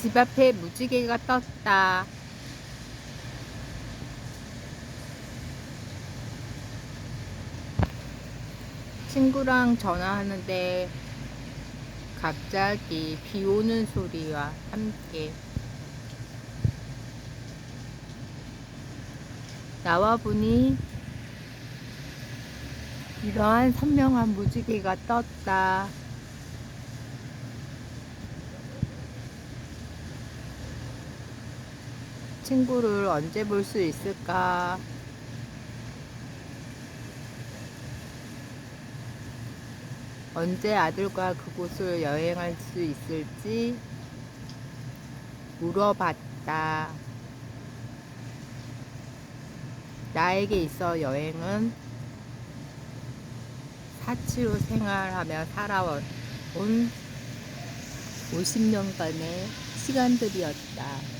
집 앞에 무지개가 떴다. 친구랑 전화하는데 갑자기 비 오는 소리와 함께 나와 보니 이러한 선명한 무지개가 떴다. 친구를 언제 볼 수 있을까? 언제 아들과 그곳을 여행할 수 있을지 물어봤다. 나에게 있어 여행은 사치로 생활하며 살아온 50년간의 시간들이었다.